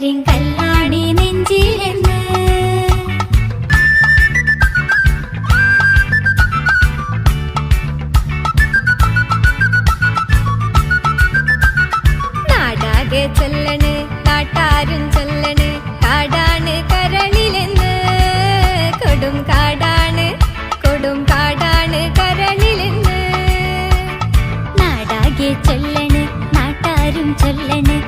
കല്ലാണി നെഞ്ചിലെന്ന് നാടാകെ ചൊല്ലണ് കാട്ടാരും ചൊല്ലണ് കാടാണ് കരളിലെന്ന് കൊടും കാടാണ് കൊടും കാടാണ് കരളിലെന്ന് നാടാകെ ചൊല്ലണ് നാട്ടാരും ചൊല്ലണ്